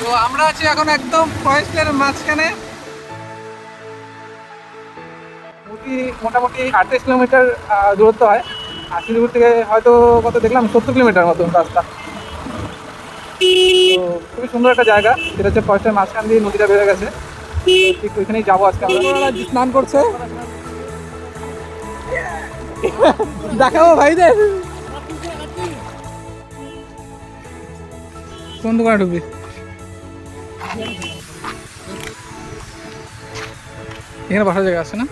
তো আমরা আছি এখন একদম ফরেস্টের মাঝখানে। মোটি মোটামুটি আটত্রিশ কিলোমিটার দূরত্ব হয়। আর শিলিগুড়ি থেকে হয়তো কত দেখলাম সত্তর কিলোমিটার মতো রাস্তা। তো খুবই সুন্দর একটা জায়গা। যেটা হচ্ছে ফরেস্টের মাঝখান দিয়ে নদীটা বেড়ে গেছে। ঠিক ওইখানেই যাব আজকে আমরা। স্নান করছে। দেখাবো ভাইদের। কোন দোকানে ঢুকবি এখানে বসার জায়গা আছে না?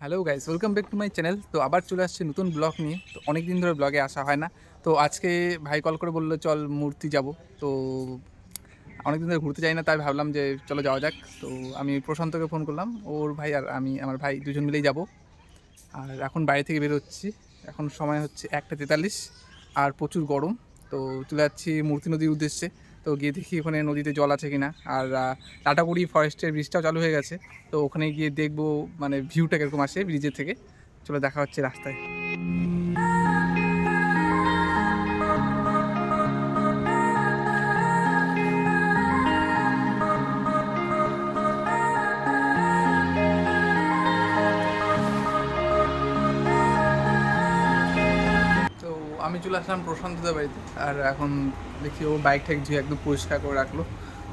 Hello guys welcome back to my channel তো আবার চলে আসছে নতুন ব্লগ নিয়ে। তো অনেক দিন ধরে ব্লগে আসা হয় না। তো আজকে ভাই কল করে বলল, চল মূর্তি যাব। তো অনেক দিন ধরে ঘুরতে যাই না তাই ভাবলাম যে চলো যাওয়া যাক। তো আমি প্রশান্তকে ফোন করলাম ওর ভাই আর আমি আমার ভাই দুজন মিলেই যাব। আর এখন বাইরে থেকে বেরোচ্ছি। এখন সময় হচ্ছে একটা তেতাল্লিশ আর প্রচুর গরম। তো চলে যাচ্ছি মূর্তি নদীর উদ্দেশ্যে। তো গিয়ে দেখি ওখানে নদীতে জল আছে কিনা। আর আহ, টাটাগুড়ি ফরেস্টের ব্রিজটাও চালু হয়ে গেছে। তো ওখানে গিয়ে দেখব মানে ভিউটা কীরকম আসে ব্রিজের থেকে। চলে দেখা হচ্ছে রাস্তায়। আসলাম প্রশান্তদের বাড়িতে। আর এখন দেখি ও বাইক ঠাইক ধুয়ে একদম পরিষ্কার করে রাখল।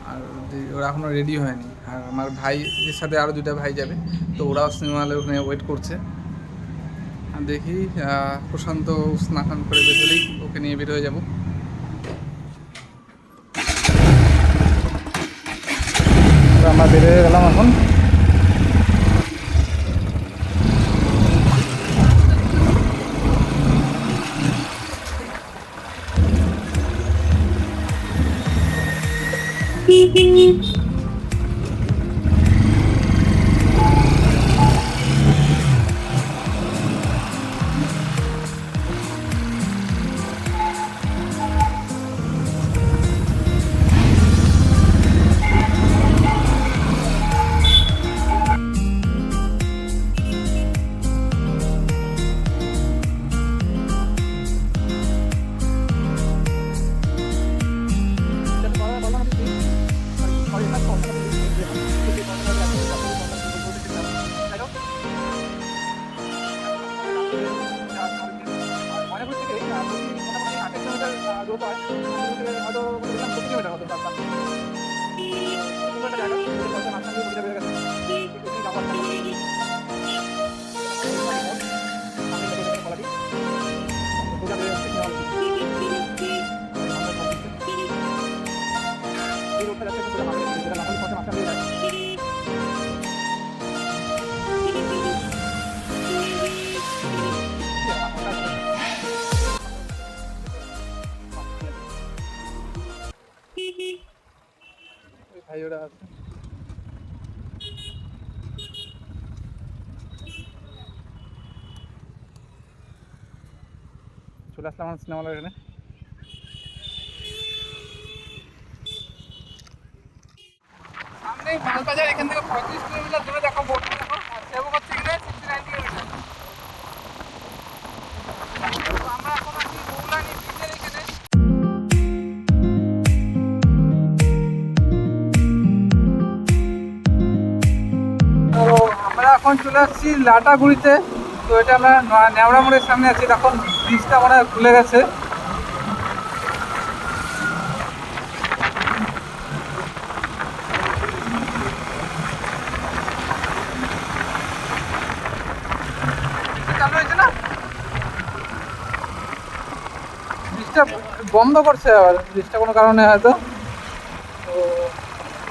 আর ওরা এখনও রেডি হয়নি। আর আমার ভাইয়ের সাথে আরও দুটা ভাই যাবে। তো ওরাও সিনেমা হলে ওখানে ওয়েট করছে। আর দেখি প্রশান্ত স্নান করে বের হলেই ওকে নিয়ে বের হয়ে যাব। আমরা You. বের হয়ে গেলাম এখন ভাই চলে আসলাম আমার সিনেমা এখানে এখান থেকে কিলোমিটার দূরে দেখো এখানে এখানে। আমরা এখন চলে আসছি লাটাগুড়িতে। তো এটা আমরা ন- নেওড়া মোড়ের সামনে আছি। এখন ব্রিজটা মনে খুলে গেছে। বন্ধ করছে আবার। ব্রিজটা কোনো কারণে হয়তো। তো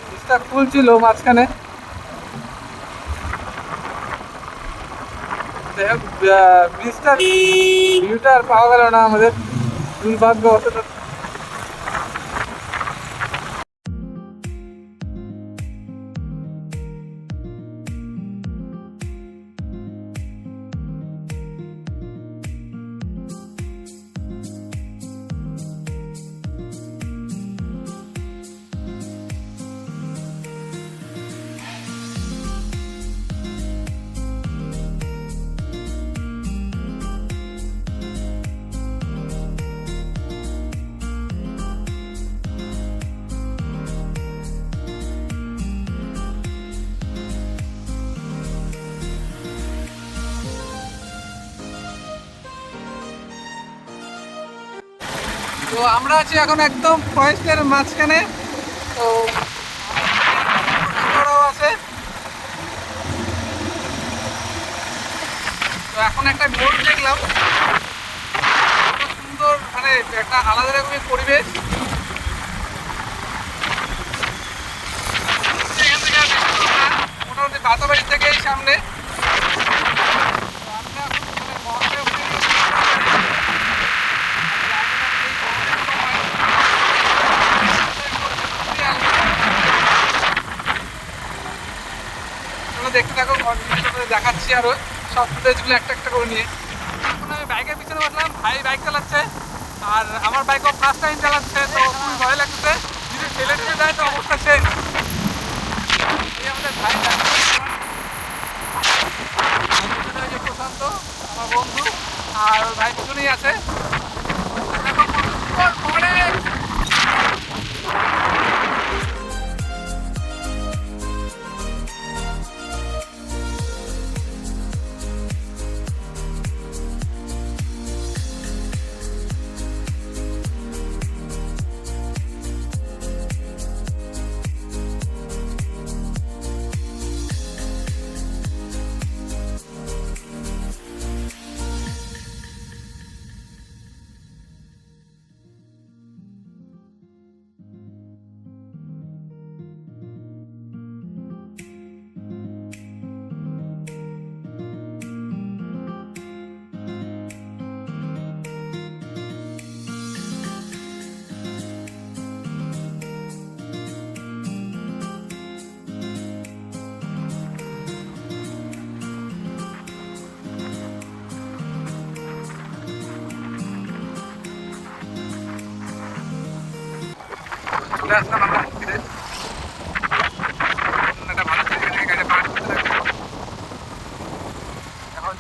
ব্রিজটা খুলছিল মাঝখানে যাই হোক, আহ, ব্রিজটার ভিউটা আর পাওয়া গেল না আমাদের। তো আমরা আছি এখন একদম ফরেস্টের মাঝখানে। তো আছে। তো এখন একটা মোড় দেখলাম। সুন্দর মানে একটা আলাদা রকমের পরিবেশ। মোটামুটি বাতাবাড়ি থেকে সামনে তো আমরা এখন মানে মহাশয় উঠে তোমরা দেখতে থাকো কন্টিনিউ করে দেখাচ্ছি আরও সব ফুটেজগুলো একটা একটা করে নিয়ে। এখন আমি বাইকের পিছনে বসলাম, ভাই বাইক চালাচ্ছে, আর আমার বাইকও ফার্স্ট টাইম চালাচ্ছে, তো খুবই ভয় লাগছে যদি ছেলে ঠেলে যায় তো অবস্থা শেষ এই আমাদের ভাই প্রশান্ত, আমার বন্ধু, আর ভাই পিছনেই আছে।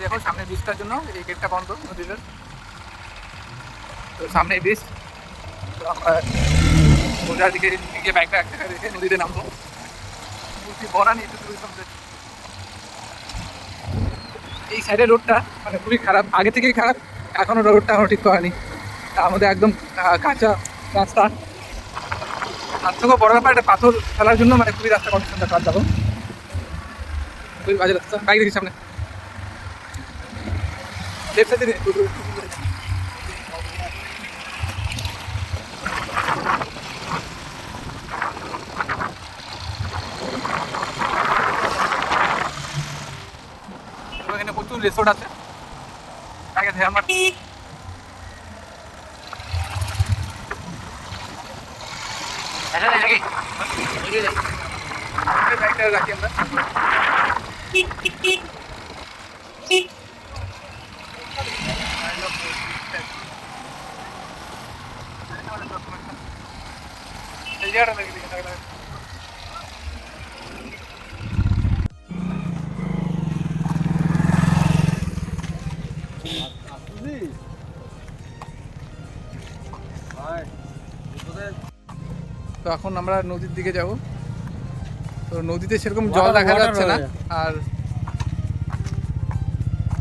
এখন সামনে ব্রিজটার জন্য এই গেটটা বন্ধ নদীর। তো সামনে ব্রিজ তো আমরা দিকে এক নদীতে নামবো। একটু এই সাইডের রোডটা মানে খুবই খারাপ, আগে থেকেই খারাপ এখনও রোডটা এখনও ঠিক করেনি। তার মধ্যে একদম কাঁচা রাস্তা। তার থেকেও বড় ব্যাপার, একটা পাথর ফেলার জন্য মানে খুবই রাস্তা কন্ডিশনটা খারাপ যাব খুবই বাজে রাস্তা বাইক দেখি সামনে। এখানে প্রচুর রিসোর্ট আছে। আমার বাইকটা তো এখন আমরা নদীর দিকে যাব। তো নদীতে সেরকম জল দেখা যাচ্ছে না। আর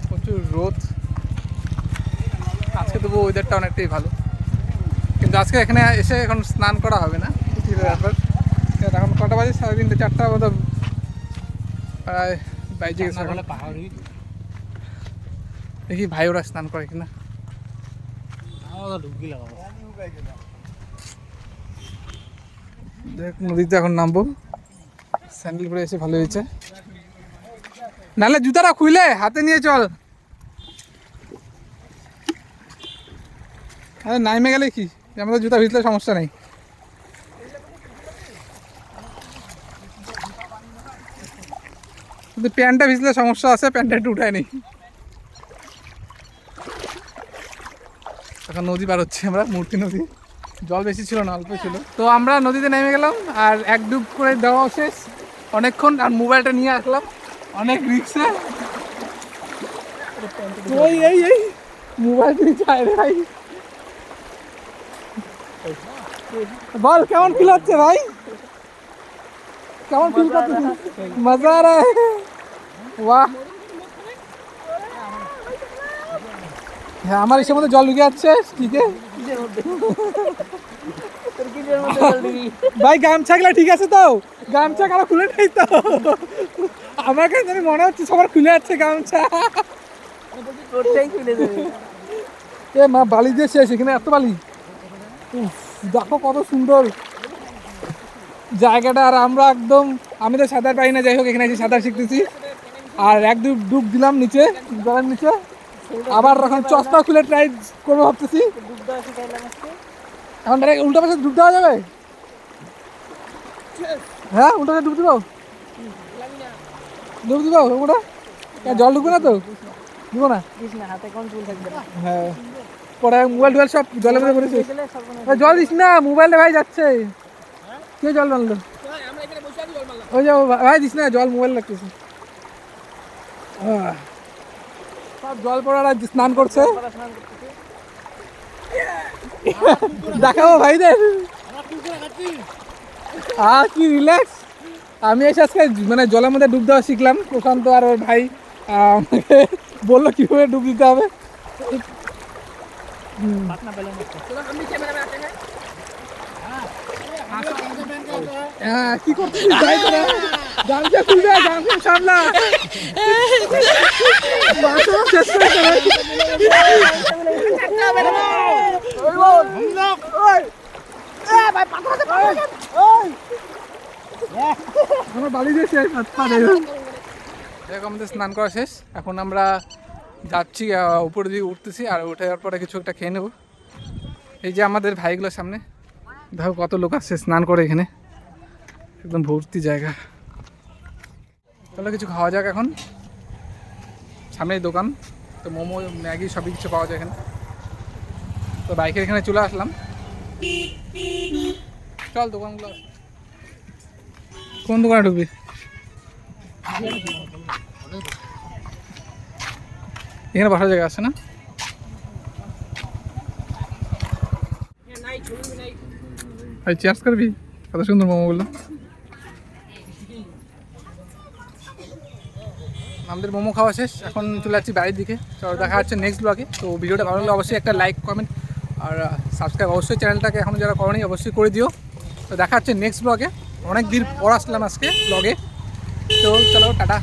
প্রচুর রোদ। আজকে তবু ওয়েদারটা অনেকটাই ভালো। কিন্তু আজকে এখানে এসে এখন স্নান করা হবে না। ব্যাপার। এখন কটা বাজে? সাড়ে তিনটে চারটা মতো প্রায় বাইজে গেছে। দেখি ভাই ওরা স্নান করে কিনা। ঢুকি লাগাবো। দেখ, নদীতে এখন নামবো। স্যান্ডেল পরে এসে ভালো হয়েছে। নাহলে জুতাটা খুলে হাতে নিয়ে চল। আরে, নাইমে গেলে কি? আমাদের জুতা ভিজলে সমস্যা নেই। কিন্তু প্যান্টটা ভিজলে সমস্যা আছে, প্যান্টটা একটু উঠায় নেই। এখন নদী পার হচ্ছে আমরা, মূর্তি নদী। জল বেশি ছিল না, অল্প ছিল। তো আমরা নদীতে নেমে গেলাম আর এক ডুব করে দেওয়া শেষ। অনেকক্ষণ আর মোবাইলটা নিয়ে আসলাম। অনেক রিক্সে। ওই, এই এই। মোবাইল তুই চাই রে ভাই। বল, কেমন ফিল হচ্ছে ভাই? কেমন ফিল করছিস? মজা রে। বাহ। হ্যাঁ আমার এসে মধ্যে জল ঢুকে যাচ্ছে আছে ভাই গামছাগুলো ঠিক আছে তো? গামছা কারও খুলে নেই তো? আমার কাছে জানি মনে হচ্ছে সবার খুলে যাচ্ছে গামছা। এ মা, বালি দিয়ে শেষ, এখানে এত বালি। দেখো কত সুন্দর। জায়গাটা আর আমরা একদম, আমি তো সাঁতার পারি না, যাই হোক, এখানে এসে সাঁতার শিখতেছি। আর এক ডুব ডুব দিলাম নিচে, জলের নিচে। আবার এখন চশমা খুলে ট্রাই করব ভাবতেছি। এখন ডাইরেক্ট উল্টা পাশে ডুব দেওয়া যাবে? হ্যাঁ উল্টা পাশে ডুব দিব? ডুব দিব ওটা? জল ঢুকবে না তো? দিব না? হ্যাঁ। পরে মোবাইল টোবাইল সব জলের মধ্যে পড়েছে জল দিস না মোবাইলে ভাই যাচ্ছে। কে জল মারলো? ওই যে ভাই দিস না জল মোবাইল লাগতেছে। আহ। সব জল পড়ার স্নান করছে। দেখাবো ভাইদের। আর কি রিল্যাক্স আমি এসে আজকে মানে জলের মধ্যে ডুব দেওয়া শিখলাম। প্রশান্ত আর ওর ভাই বলল কীভাবে ডুব দিতে হবে। হ্যাঁ কি তোরা গামছা খুলবে সামলা। দিয়ে আমাদের স্নান করা শেষ। এখন আমরা যাচ্ছি আহ, উপরের দিকে উঠতেছি আর উঠে যাওয়ার পরে কিছু একটা খেয়ে নেব। এই যে আমাদের ভাইগুলোর সামনে। দেখো কত লোক আসছে স্নান করে এখানে। একদম ভর্তি জায়গা। চলো কিছু খাওয়া যাক এখন। সামনেই দোকান তো মোমো ম্যাগি সবই কিছু পাওয়া যায় এখানে। তো বাইকের এখানে চলে আসলাম। চল দোকানগুলো কোন দোকানে ঢুকবি? এখানে বসার জায়গা আছে না? চেয়ার্স করবি? কত সুন্দর মোমোগুলো। আমাদের মোমো খাওয়া শেষ। এখন চলে যাচ্ছি বাড়ির দিকে। তো দেখা যাচ্ছে নেক্সট ব্লগে তো ভিডিওটা ভালো লাগলে অবশ্যই একটা লাইক কমেন্ট আর সাবস্ক্রাইব অবশ্যই চ্যানেলটাকে এখন যারা করেনি অবশ্যই করে দিও। তো দেখা যাচ্ছে নেক্সট ব্লগে অনেক দিন পর আসলাম আজকে ব্লগে তো চলো, টাটা।